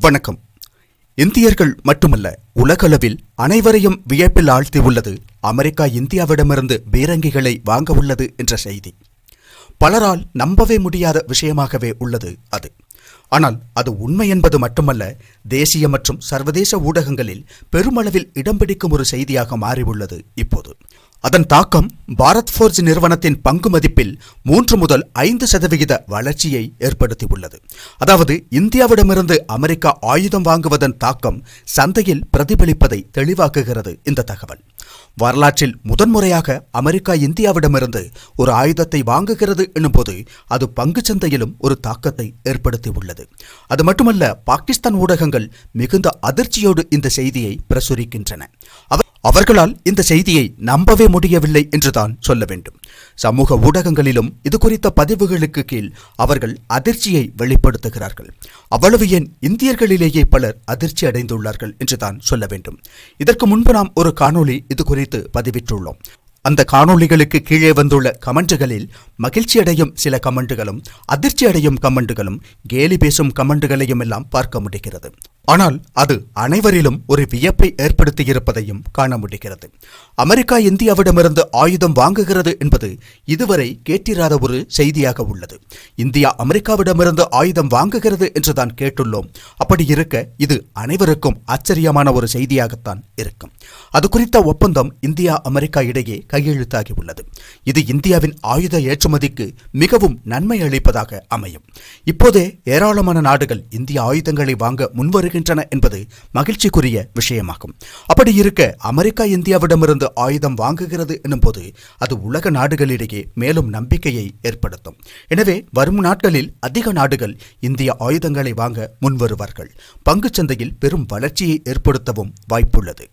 வணக்கம். இந்தியர்கள் மட்டுமல்ல உலகளவில் அனைவரையும் வியப்பில் ஆழ்த்தியுள்ளது அமெரிக்கா இந்தியாவிடமிருந்து பீரங்கிகளை வாங்க உள்ளது என்ற செய்தி. பலரால் நம்பவே முடியாத விஷயமாகவே உள்ளது அது. ஆனால் அது உண்மை என்பது மட்டுமல்ல தேசிய மற்றும் சர்வதேச ஊடகங்களில் பெருமளவில் இடம் பிடிக்கும் ஒரு செய்தியாக மாறியுள்ளது இப்போது. அதன் தாக்கம் பாரத் ஃபோர்ஜ் நிறுவனத்தின் பங்கு மதிப்பில் மூன்று முதல் ஐந்து சதவிகித வளர்ச்சியை ஏற்படுத்தியுள்ளது. அதாவது இந்தியாவிடமிருந்து அமெரிக்கா ஆயுதம் வாங்குவதன் தாக்கம் சந்தையில் பிரதிபலிப்பதை தெளிவாக்குகிறது இந்த தகவல். வரலாற்றில் முதன்முறையாக அமெரிக்கா இந்தியாவிடமிருந்து ஒரு ஆயுதத்தை வாங்குகிறது எனும்போது அது பங்கு சந்தையிலும் ஒரு தாக்கத்தை ஏற்படுத்தியுள்ளது. அது மட்டுமல்ல பாகிஸ்தான் ஊடகங்கள் மிகுந்த அதிர்ச்சியோடு இந்த செய்தியை பிரசுரிக்கின்றன. அவர்களால் இந்த செய்தியை நம்பவே முடியவில்லை என்றுதான் சொல்ல வேண்டும். சமூக ஊடகங்களிலும் இது குறித்த பதிவுகளுக்கு கீழ் அவர்கள் அதிர்ச்சியை வெளிப்படுத்துகிறார்கள். அவ்வளவு ஏன் இந்தியர்களிலேயே பலர் அதிர்ச்சி அடைந்துள்ளார்கள் என்றுதான் சொல்ல வேண்டும். இதற்கு முன்பு நாம் ஒரு காணொளி இது குறித்து பதிவிட்டுள்ளோம். அந்த காணொளிகளுக்கு கீழே வந்துள்ள கமெண்ட்டுகளில் மகிழ்ச்சி அடையும் சில கமெண்ட்டுகளும் அதிர்ச்சி அடையும் கமெண்டுகளும் கேலி பேசும் கமெண்ட்டுகளையும் எல்லாம் பார்க்க முடிகிறது. ஆனால் அது அனைவரிலும் ஒரு வியப்பை ஏற்படுத்தியிருப்பதையும் காண முடிகிறது. அமெரிக்கா இந்தியாவிடமிருந்து ஆயுதம் வாங்குகிறது என்பது இதுவரை கேட்டிராத ஒரு செய்தியாக உள்ளது. இந்தியா அமெரிக்காவிடமிருந்து ஆயுதம் வாங்குகிறது என்றுதான் கேட்டுள்ளோம். அப்படி இருக்க இது அனைவருக்கும் ஆச்சரியமான ஒரு செய்தியாகத்தான் இருக்கும். அது குறித்த ஒப்பந்தம் இந்தியா அமெரிக்கா இடையே கையெழுத்தாகி உள்ளது. இது இந்தியாவின் ஆயுத ஏற்றுமதிக்கு மிகவும் நன்மை அளிப்பதாக அமையும். இப்போதே ஏராளமான நாடுகள் இந்திய ஆயுதங்களை வாங்க வருகின்றன என்பது மகிழ்ச்சிக்குரிய விஷயமாகும். அப்படி இருக்க அமெரிக்கா இந்தியாவிடமிருந்து ஆயுதம் வாங்குகிறது எனும்போது அது உலக நாடுகளிடையே மேலும் நம்பிக்கையை ஏற்படுத்தும். எனவே வரும் நாட்களில் அதிக நாடுகள் இந்திய ஆயுதங்களை வாங்க முன்வருவார்கள். பங்குச் சந்தையில் பெரும் வளர்ச்சியை ஏற்படுத்தவும் வாய்ப்புள்ளது.